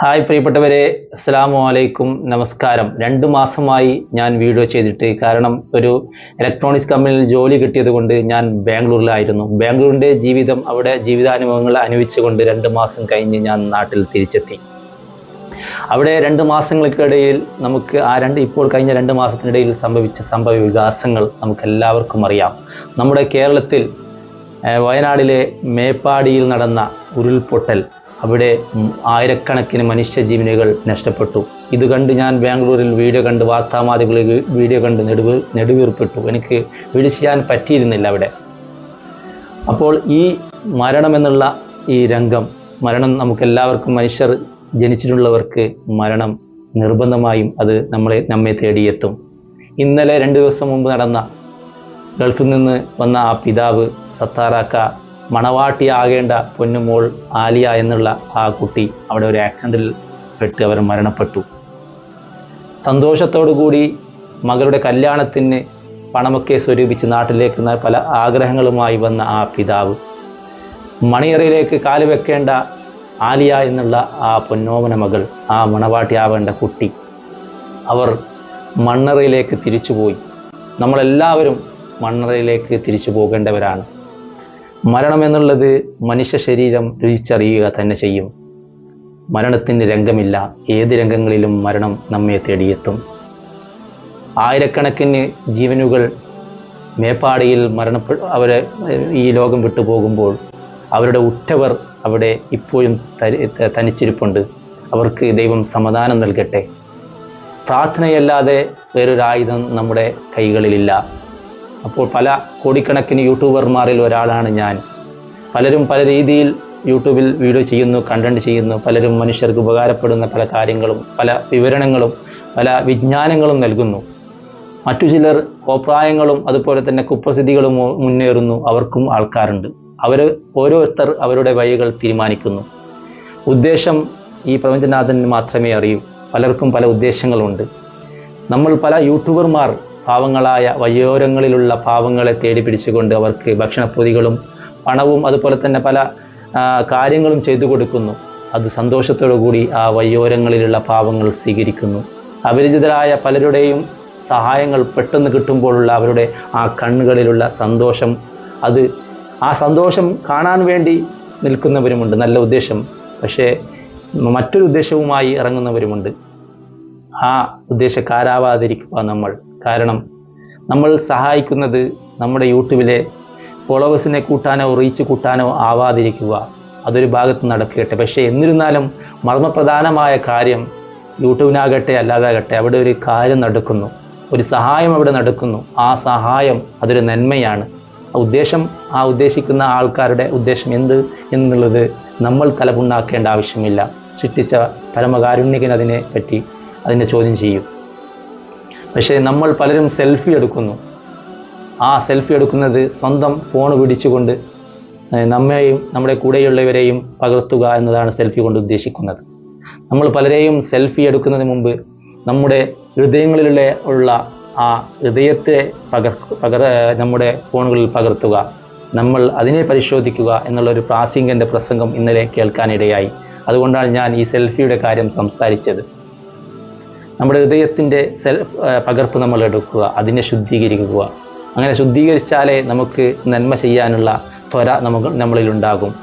Hi പ്രിയപ്പെട്ടവരെ അസ്സാമു അലൈക്കും നമസ്കാരം. രണ്ട് മാസമായി ഞാൻ വീഡിയോ ചെയ്തിട്ട് കാരണം ഒരു ഇലക്ട്രോണിക്സ് കമ്പനിയിൽ ജോലി കിട്ടിയത് കൊണ്ട് ഞാൻ ബാംഗ്ലൂരിലായിരുന്നു. ബാംഗ്ലൂരിന്റെ ജീവിതം അവിടെ ജീവിതാനുഭവങ്ങൾ അനുഭവിച്ചുകൊണ്ട് രണ്ട് മാസം കഴിഞ്ഞ് ഞാൻ നാട്ടിൽ തിരിച്ചെത്തി. അവിടെ രണ്ട് മാസങ്ങൾക്കിടയിൽ നമുക്ക് ആ രണ്ട് ഇപ്പോൾ കഴിഞ്ഞ രണ്ട് മാസത്തിനിടയിൽ സംഭവിച്ച സംഭവ വികാസങ്ങൾ നമുക്ക് എല്ലാവർക്കും അറിയാം. നമ്മുടെ കേരളത്തിൽ വയനാടിലെ മേപ്പാടിയിൽ നടന്ന ഉരുൾപൊട്ടൽ അവിടെ ആയിരക്കണക്കിന് മനുഷ്യജീവനുകൾ നഷ്ടപ്പെട്ടു. ഇത് കണ്ട് ഞാൻ ബാംഗ്ലൂരിൽ വീഡിയോ കണ്ട് വാർത്താമാധ്യമങ്ങളിൽ വീഡിയോ കണ്ട് നെടുവ് നെടുവീർപ്പെട്ടു. എനിക്ക് വീഡിയോ ചെയ്യാൻ പറ്റിയിരുന്നില്ല അവിടെ. അപ്പോൾ ഈ മരണമെന്നുള്ള ഈ രംഗം മരണം നമുക്കെല്ലാവർക്കും മനുഷ്യർ ജനിച്ചിട്ടുള്ളവർക്ക് മരണം നിർബന്ധമായും അത് നമ്മളെ നമ്മെ തേടിയെത്തും. ഇന്നലെ രണ്ട് ദിവസം മുമ്പ് നടന്ന ഗൾഫിൽ നിന്ന് വന്ന ആ പിതാവ് സത്താറാക്ക മണവാട്ടിയാകേണ്ട പൊന്നുമോൾ ആലിയ എന്നുള്ള ആ കുട്ടി അവിടെ ഒരു ആക്സിഡന്റിൽ പെട്ട് അവർ മരണപ്പെട്ടു. സന്തോഷത്തോടു കൂടി മകളുടെ കല്യാണത്തിന് പണമൊക്കെ സ്വരൂപിച്ച് നാട്ടിലേക്ക് പല ആഗ്രഹങ്ങളുമായി വന്ന ആ പിതാവ്. മണിയറയിലേക്ക് കാൽ വെക്കേണ്ട ആലിയ എന്നുള്ള ആ പൊന്നോമന മകൾ ആ മണവാട്ടിയാവേണ്ട കുട്ടി അവർ മണ്ണറയിലേക്ക് തിരിച്ചുപോയി. നമ്മളെല്ലാവരും മണ്ണറയിലേക്ക് തിരിച്ചു പോകേണ്ടവരാണ് മരണം എന്നുള്ളത് മനുഷ്യ ശരീരം രുചിച്ചറിയുക തന്നെ ചെയ്യും. മരണത്തിന് രംഗമില്ല. ഏത് രംഗങ്ങളിലും മരണം നമ്മെ തേടിയെത്തും. ആയിരക്കണക്കിന് ജീവനുകൾ മേപ്പാടിയിൽ മരണപ്പെ അവരെ ഈ ലോകം വിട്ടു പോകുമ്പോൾ അവരുടെ ഉറ്റവർ അവിടെ ഇപ്പോഴും തനിച്ചിരിപ്പുണ്ട്. അവർക്ക് ദൈവം സമാധാനം നൽകട്ടെ. പ്രാർത്ഥനയല്ലാതെ വേറൊരായുധം നമ്മുടെ കൈകളിലില്ല. അപ്പോൾ പല കോടിക്കണക്കിന് യൂട്യൂബർമാരിൽ ഒരാളാണ് ഞാൻ. പലരും പല രീതിയിൽ യൂട്യൂബിൽ വീഡിയോ ചെയ്യുന്നു കണ്ടന്റ് ചെയ്യുന്നു പലരും മനുഷ്യർക്ക് ഉപകാരപ്പെടുന്ന പല കാര്യങ്ങളും പല വിവരണങ്ങളും പല വിജ്ഞാനങ്ങളും നൽകുന്നു. മറ്റു ചിലർ കോപ്രായങ്ങളും അതുപോലെ തന്നെ കുപ്രസിദ്ധികളും മുന്നേറുന്നു അവർക്കും ആൾക്കാരുണ്ട്. അവർ ഓരോരുത്തർ അവരുടെ വഴികൾ തീരുമാനിക്കുന്നു. ഉദ്ദേശം ഈ പ്രപഞ്ചനാഥന് മാത്രമേ അറിയൂ. പലർക്കും പല ഉദ്ദേശങ്ങളുണ്ട്. നമ്മൾ പല യൂട്യൂബർമാർ പാവങ്ങളായ വയോരങ്ങളിലുള്ള പാവങ്ങളെ തേടി പിടിച്ചുകൊണ്ട് അവർക്ക് ഭക്ഷണപ്പൊതികളും പണവും അതുപോലെ തന്നെ പല കാര്യങ്ങളും ചെയ്തു കൊടുക്കുന്നു. അത് സന്തോഷത്തോടു കൂടി ആ വയോരങ്ങളിലുള്ള പാവങ്ങൾ സ്വീകരിക്കുന്നു. അപരിചിതരായ പലരുടെയും സഹായങ്ങൾ പെട്ടെന്ന് കിട്ടുമ്പോഴുള്ള അവരുടെ ആ കണ്ണുകളിലുള്ള സന്തോഷം അത് ആ സന്തോഷം കാണാൻ വേണ്ടി നിൽക്കുന്നവരുമുണ്ട്. നല്ല ഉദ്ദേശം. പക്ഷേ മറ്റൊരു ഉദ്ദേശവുമായി ഇറങ്ങുന്നവരുമുണ്ട്. ആ ഉദ്ദേശക്കാരാവാതിരിക്കുക നമ്മൾ. കാരണം നമ്മൾ സഹായിക്കുന്നത് നമ്മുടെ യൂട്യൂബിലെ ഫോളോവേഴ്സിനെ കൂട്ടാനോ റീച്ച് കൂട്ടാനോ ആവാതിരിക്കുക. അതൊരു ഭാഗത്ത് നടക്കട്ടെ. പക്ഷേ എന്നിരുന്നാലും മർമ്മപ്രധാനമായ കാര്യം യൂട്യൂബിനാകട്ടെ അല്ലാതാകട്ടെ അവിടെ ഒരു കാര്യം നടക്കുന്നു. ഒരു സഹായം അവിടെ നടക്കുന്നു. ആ സഹായം അതൊരു നന്മയാണ്. ആ ഉദ്ദേശം ആ ഉദ്ദേശിക്കുന്ന ആൾക്കാരുടെ ഉദ്ദേശം എന്ത് എന്നുള്ളത് നമ്മൾ തലപുണ്ണാക്കേണ്ട ആവശ്യമില്ല. സൃഷ്ടിച്ച പരമകാരുണ്യകൻ അതിനെ പറ്റി അതിനെ ചോദ്യം ചെയ്യും. പക്ഷേ നമ്മൾ പലരും സെൽഫി എടുക്കുന്നു. ആ സെൽഫി എടുക്കുന്നത് സ്വന്തം ഫോൺ പിടിച്ചുകൊണ്ട് നമ്മെയും നമ്മുടെ കൂടെയുള്ളവരെയും പകർത്തുക എന്നതാണ് സെൽഫി കൊണ്ട് ഉദ്ദേശിക്കുന്നത്. നമ്മൾ പലരെയും സെൽഫി എടുക്കുന്നതിന് മുമ്പ് നമ്മുടെ ഹൃദയങ്ങളിലുള്ള ഉള്ള ആ ഹൃദയത്തെ പകർ പകർ നമ്മുടെ ഫോണുകളിൽ പകർത്തുക നമ്മൾ അതിനെ പരിശോധിക്കുക എന്നുള്ളൊരു പ്രാസിംഗന്റെ പ്രസംഗം ഇന്നലെ കേൾക്കാനിടയായി. അതുകൊണ്ടാണ് ഞാൻ ഈ സെൽഫിയുടെ കാര്യം സംസാരിച്ചത്. നമ്മുടെ ഹൃദയത്തിന്റെ സെൽ പകർപ്പ് നമ്മൾ എടുക്കുക അതിനെ ശുദ്ധീകരിക്കുക. അങ്ങനെ ശുദ്ധീകരിച്ചാലേ നമുക്ക് നന്മ ചെയ്യാനുള്ള ത്വര നമുക്ക് നമ്മളിൽ ഉണ്ടാകും.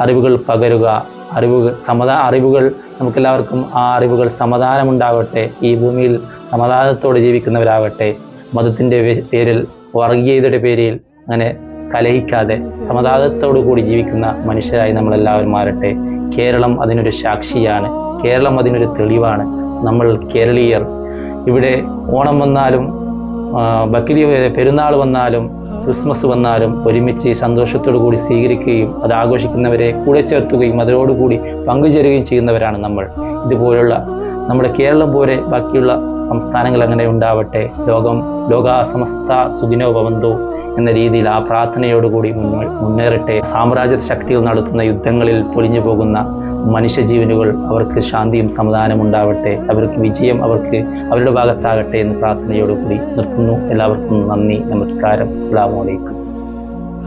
അറിവുകൾ പകരുക അറിവുകൾ സമതാ അറിവുകൾ നമുക്കെല്ലാവർക്കും ആ അറിവുകൾ സമാധാനമുണ്ടാവട്ടെ ഈ ഭൂമിയിൽ സമാധാനത്തോടെ ജീവിക്കുന്നവരാവട്ടെ. മതത്തിന്റെ പേരിൽ വർഗീയതയുടെ പേരിൽ അങ്ങനെ കലഹിക്കാതെ സമാധാനത്തോടു കൂടി ജീവിക്കുന്ന മനുഷ്യരായി നമ്മളെല്ലാവരും മാറട്ടെ. കേരളം അതിനൊരു സാക്ഷിയാണ്. കേരളം അതിനൊരു തെളിവാണ്. നമ്മൾ കേരളീയർ. ഇവിടെ ഓണം വന്നാലും ബക്രി പെരുന്നാൾ വന്നാലും ക്രിസ്മസ് വന്നാലും ഒരുമിച്ച് സന്തോഷത്തോടു കൂടി സ്വീകരിക്കുകയും അത് ആഘോഷിക്കുന്നവരെ കൂടെ ചേർത്തുകയും അതിനോടുകൂടി പങ്കുചേരുകയും ചെയ്യുന്നവരാണ് നമ്മൾ. ഇതുപോലുള്ള നമ്മുടെ കേരളം പോലെ ബാക്കിയുള്ള സംസ്ഥാനങ്ങൾ അങ്ങനെ ഉണ്ടാവട്ടെ. ലോകം ലോകാസമസ്ത സുഖിനോ ഭവന്തോ എന്ന രീതിയിൽ ആ പ്രാർത്ഥനയോടുകൂടി മുന്നേ മുന്നേറട്ടെ. സാമ്രാജ്യ ശക്തികൾ നടത്തുന്ന യുദ്ധങ്ങളിൽ പൊലിഞ്ഞു പോകുന്ന മനുഷ്യജീവനുകൾ അവർക്ക് ശാന്തിയും സമാധാനം ഉണ്ടാവട്ടെ. അവർക്ക് വിജയം അവർക്ക് അവരുടെ ഭാഗത്താകട്ടെ എന്ന് പ്രാർത്ഥനയോടുകൂടി നിർത്തുന്നു. എല്ലാവർക്കും നന്ദി നമസ്കാരം. അസ്സാം വലൈക്കും